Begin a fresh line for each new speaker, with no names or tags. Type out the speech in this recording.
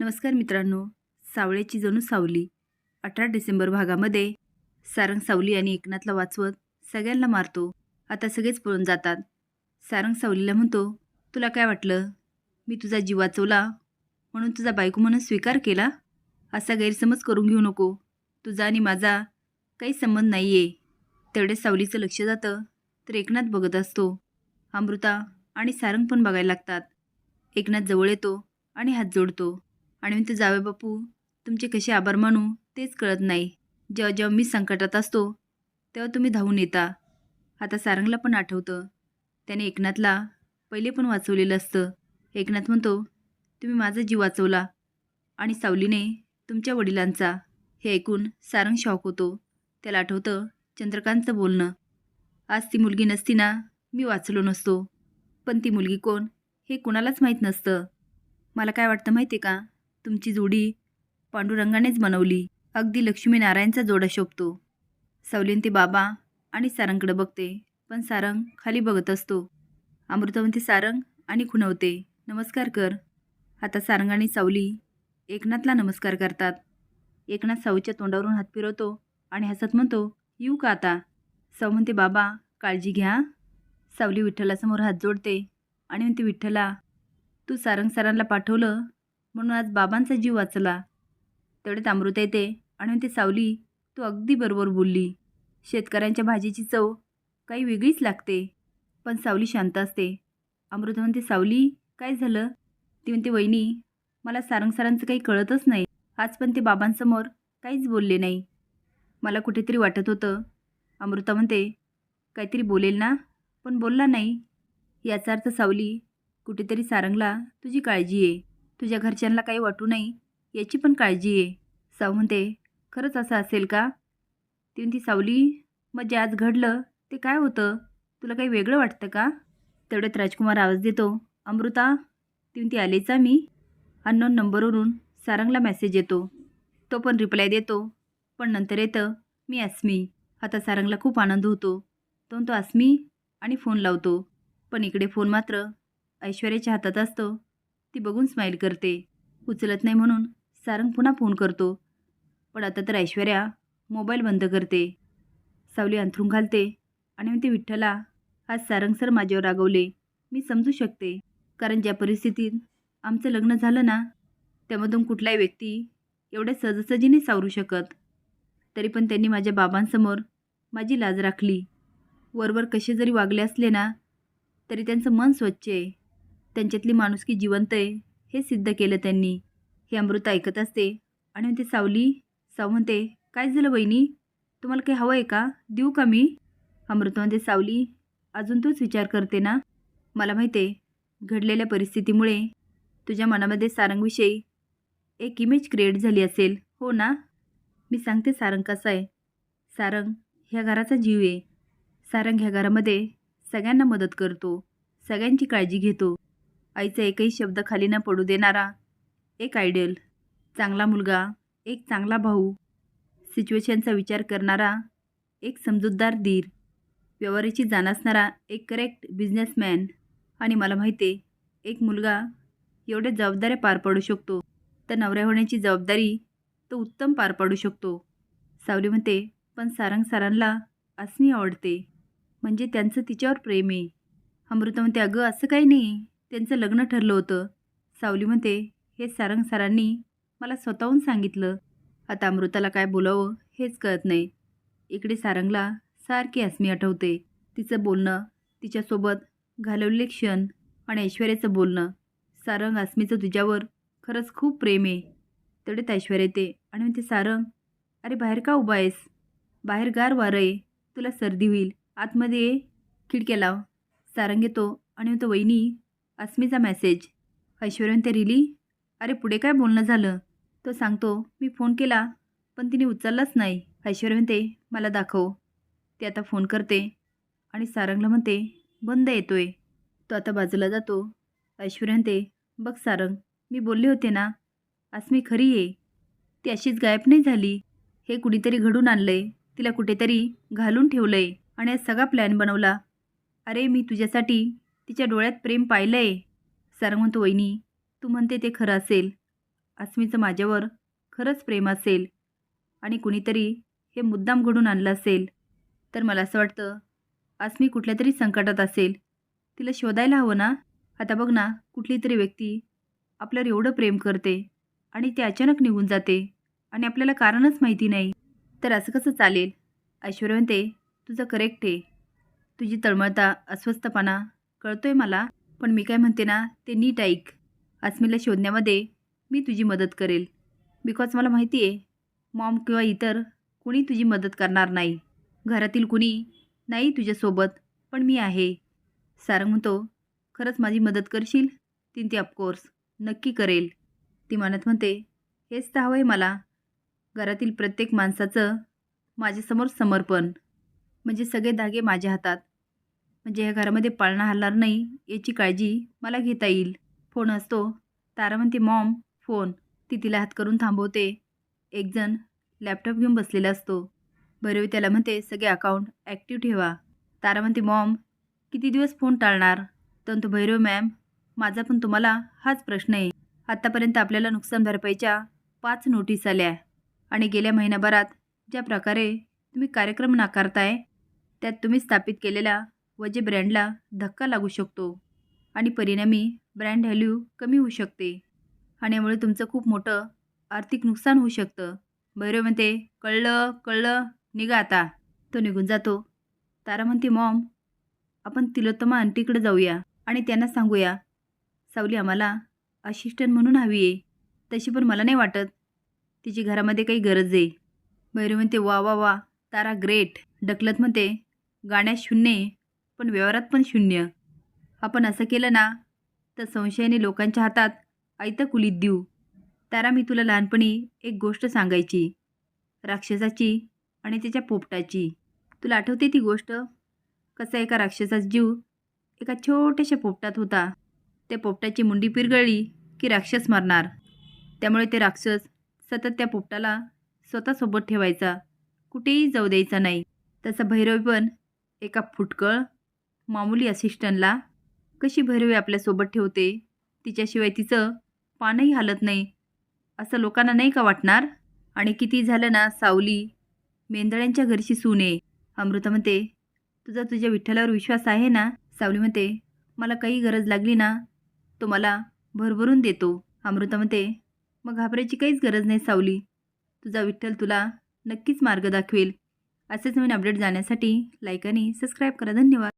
नमस्कार मित्रांनो सावळेची जणू सावली. अठरा डिसेंबर भागामध्ये सारंग सावली आणि एकनाथला वाचवत सगळ्यांना मारतो. आता सगळेच पळून जातात. सारंग सावलीला म्हणतो तुला काय वाटलं? मी तुझा जीव वाचवला? म्हणून तुझा बायको म्हणून स्वीकार केला? असा गैरसमज करून घेऊ नको. तुझा आणि माझा काही संबंध नाही आहे तेवढे सावलीचं लक्ष जातं तर एकनाथ बघत असतो. अमृता आणि सारंग पण बघायला लागतात. एकनाथ जवळ येतो आणि हात जोडतो. आणि मी ते जावे बापू. तुमचे कसे आभार मानू तेच कळत नाही. जेव्हा जेव्हा मी संकटात असतो तेव्हा तुम्ही धावून येता. आता सारंगला पण आठवतं. त्याने एकनाथला पहिले पण वाचवलेलं असतं. एकनाथ म्हणतो तुम्ही माझा जीव वाचवला. आणि सावलीने तुमच्या वडिलांचा हे ऐकून सारंग शॉक होतो. त्याला आठवतं चंद्रकांतचं बोलणं. आज ती मुलगी नसती ना मी वाचलो नसतो. पण ती मुलगी कोण हे कुणालाच माहीत नसतं. मला काय वाटतं माहिती आहे का? तुमची जोडी पांडुरंगानेच बनवली. अगदी लक्ष्मीनारायणचा जोडा शोभतो. सावलीन ते बाबा आणि सारंगकडे बघते पण सारंग खाली बघत असतो. अमृता सारंग आणि खुणवते नमस्कार कर. आता सारंग आणि सावली एकनाथला नमस्कार करतात. एकनाथ साऊच्या तोंडावरून हात फिरवतो आणि हसत म्हणतो येऊ का आता? साऊ म्हणते बाबा काळजी घ्या. सावली विठ्ठलासमोर हात जोडते आणि म्हणते विठ्ठला तू सारंग सरांना पाठवलं म्हणून आज बाबांचा जीव वाचला. तेवढ्यात अमृता येते आणि ते सावली तू अगदी बरोबर बोलली. शेतकऱ्यांच्या भाजीची चव काही वेगळीच लागते पण सावली शांत असते. अमृता म्हणते सावली काय झालं? ती म्हणते वहिनी मला सारंग सरांचं काही कळतच नाही. आज पण ते बाबांसमोर काहीच बोलले नाही. मला कुठेतरी वाटत होतं. अमृता म्हणते काहीतरी बोलेल ना? पण बोलला नाही. याचा अर्थ सावली कुठेतरी सारंगला तुझी काळजी आहे. तुझ्या घरच्यांना काही वाटू नाही याची पण काळजी आहे सावंत आहे खरंच असं असेल का? ती म्हणती सावली मग जे आज घडलं ते काय होतं? तुला काही वेगळं वाटतं का? तेवढ्यात राजकुमार आवाज देतो. अमृता ती म्हणती आलेचा मी. अननोन नंबरवरून सारंगला मेसेज येतो. तो पण रिप्लाय देतो. पण नंतर येतं मी अस्मी. आता सारंगला खूप आनंद होतो. तो म्हणतो अस्मी आणि फोन लावतो. पण इकडे फोन मात्र ऐश्वर्याच्या हातात असतो. ती बघून स्माईल करते. उचलत नाही म्हणून सारंग पुन्हा फोन करतो. पण आता तर ऐश्वर्या मोबाईल बंद करते. सावली अंथरून घालते आणि ते विठ्ठला आज सारंग सर माझ्यावर रागवले. मी समजू शकते. कारण ज्या परिस्थितीत आमचं लग्न झालं ना त्यामधून कुठलाही व्यक्ती एवढ्या सहजसहजीने सावरू शकत. तरी पण त्यांनी माझ्या बाबांसमोर माझी लाज राखली. वरवर कसे जरी वागले असले ना तरी त्यांचं मन स्वच्छ आहे. त्यांच्यातली माणुसकी जिवंत आहे हे सिद्ध केलं त्यांनी. हे अमृत ऐकत असते. आणि म्हणते सावली साऊ म्हणते काय झालं बहिणी तुम्हाला काही हवं आहे का? देऊ का मी? अमृत म्हणते सावली अजून तूच विचार करते ना? मला माहिती आहे घडलेल्या परिस्थितीमुळे तुझ्या मनामध्ये सारंगविषयी एक इमेज क्रिएट झाली असेल. हो ना? मी सांगते सारंग कसं आहे? सारंग ह्या घराचा जीव आहे. सारंग ह्या घरामध्ये सगळ्यांना मदत करतो. सगळ्यांची काळजी घेतो. आईचा एकही शब्द खाली न पडू देणारा एक आयडियल चांगला मुलगा एक चांगला भाऊ सिच्युएशनचा विचार करणारा एक समजूतदार धीर व्यवहाराची जाण असणारा एक करेक्ट बिझनेसमॅन आणि मला माहिती आहे एक मुलगा एवढ्या जबाबदाऱ्या पार पाडू शकतो. तर नवऱ्या होण्याची जबाबदारी तो उत्तम पार पाडू शकतो. सावली म्हणते पण सारंग सारांला अस्मी आवडते. म्हणजे त्यांचं तिच्यावर प्रेम आहे. अमृता म्हणते अगं असं काही नाही. त्यांचं लग्न ठरलं होतं. सावली म्हणते हे सारंग सरांनी मला स्वतःहून सांगितलं. आता अमृताला काय बोलावं हेच कळत नाही. इकडे सारंगला सारखी अस्मी आठवते. तिचं बोलणं तिच्यासोबत घालवलेले क्षण आणि ऐश्वर्याचं बोलणं सारंग आसमीचं तुझ्यावर खरंच खूप प्रेम आहे. तेवढेच ऐश्वर्या येते आणि म्हणते सारंग अरे बाहेर का उभा आहेस? बाहेर गार वारं आहे. तुला सर्दी होईल. आतमध्ये ये खिडक्या लाव. सारंग येतो आणि म्हणतो वहिनी अस्मीचा मेसेज ऐश्वर्यन ते रिली अरे पुढे काय बोलणं झालं? तो सांगतो मी फोन केला पण तिने उचललाच नाही. ऐश्वर्या म्हणते मला दाखव. ती आता फोन करते आणि सारंगला म्हणते बंद येतोय. तो आता बाजूला जातो. ऐश्वर्या म्हणते बघ सारंग मी बोलले होते ना अस्मी खरी आहे ती अशीच गायब नाही झाली. हे कुणीतरी घडून आणलंय. तिला कुठेतरी घालून ठेवलंय आणि सगळा प्लॅन बनवला. अरे मी तुझ्यासाठी तिच्या डोळ्यात प्रेम पाहिलंय. सारंग म्हणतो वहिनी तू म्हणते ते खरं असेल. अस्मीचं माझ्यावर खरंच प्रेम असेल. आणि कुणीतरी हे मुद्दाम घडून आणलं असेल. तर मला असं वाटतं अस्मी कुठल्या तरी संकटात असेल. तिला शोधायला हवं ना? आता बघ ना कुठली तरी व्यक्ती आपल्यावर एवढं प्रेम करते आणि ते अचानक निघून जाते आणि आपल्याला कारणच माहिती नाही. तर असं कसं चालेल? ऐश्वर्यवंते तुझं करेक्ट आहे. तुझी तळमळता अस्वस्थपणा कळतोय मला पण मी काय म्हणते ना ते नीट ऐक. अस्मीला शोधण्यामध्ये मी तुझी मदत करेल. बिकॉज मला माहिती आहे मॉम किंवा इतर कुणी तुझी मदत करणार नाही. घरातील कुणी नाही तुझ्यासोबत पण मी आहे. सारंग म्हणतो खरंच माझी मदत करशील? तीन ती ऑफकोर्स नक्की करेल. ती म्हणत म्हणते हेच तर हवं आहे मला. घरातील प्रत्येक माणसाचं माझ्यासमोर समर्पण म्हणजे सगळे धागे माझ्या हातात. म्हणजे ह्या घरामध्ये पाळणा हलणार नाही याची काळजी मला घेता येईल. फोन असतो. तारा म्हणते मॉम फोन. ती तिला हात करून थांबवते. एकजण लॅपटॉप घेऊन बसलेला असतो. भैरवी त्याला म्हणते सगळे अकाउंट ॲक्टिव्ह ठेवा. तारा म्हणते मॉम किती दिवस फोन टाळणार? तंतु भैरव मॅम माझा पण तुम्हाला हाच प्रश्न आहे. आत्तापर्यंत आपल्याला नुकसान भरपाईच्या पाच नोटीस आल्या आणि गेल्या महिन्याभरात ज्या प्रकारे तुम्ही कार्यक्रम नाकारताय त्यात तुम्ही स्थापित व जे ब्रँडला धक्का लागू शकतो आणि परिणामी ब्रँड व्हॅल्यू कमी होऊ शकते. आणि यामुळे तुमचं खूप मोठं आर्थिक नुकसान होऊ शकतं. भैरव म्हणते कळलं कळलं निघा आता. तो निघून जातो. तारा म्हणते मॉम आपण तिलोत्तमा आंटीकडे जाऊया आणि त्यांना सांगूया. सावली आम्हाला असिस्टंट म्हणून हवी आहे तशी पण मला नाही वाटत. तिची घरामध्ये काही गरज आहे. भैरव म्हणते वा वा वा तारा ग्रेट. डकलत म्हणते गाण्या शून्य पण व्यवहारात पण शून्य. आपण असं केलं ना तर संशयाने लोकांच्या हातात आयतं कुलीत देऊ. तारा मी तुला लहानपणी एक गोष्ट सांगायची. राक्षसाची आणि त्याच्या पोपटाची. तुला आठवते ती गोष्ट? कसा एका राक्षसाचा जीव एका छोट्याशा पोपटात होता. त्या पोपटाची मुंडी पिरगळली की राक्षस मरणार. त्यामुळे ते राक्षस सतत त्या पोपटाला स्वतःसोबत ठेवायचा. कुठेही जाऊ द्यायचा नाही. तसं भैरवी पण एका फुटकळ मामुली असिस्टंटला कशी भैरवी आपल्यासोबत ठेवते? तिच्याशिवाय तिचं पानही हालत नाही. असं लोकांना नाही का वाटणार? आणि किती झालं ना सावली मेंदळ्यांच्या घरची सून आहे. अमृता म्हणते तुझा तुझ्या विठ्ठलावर विश्वास आहे ना? सावली म्हणते मला काही गरज लागली ना तो मला भरभरून देतो. अमृता म्हणते मग घाबरायची काहीच गरज नाही सावली. तुझा विठ्ठल तुला नक्कीच मार्ग दाखवेल. असेच नवीन अपडेट जाण्यासाठी लाईक आणि सबस्क्राईब करा. धन्यवाद.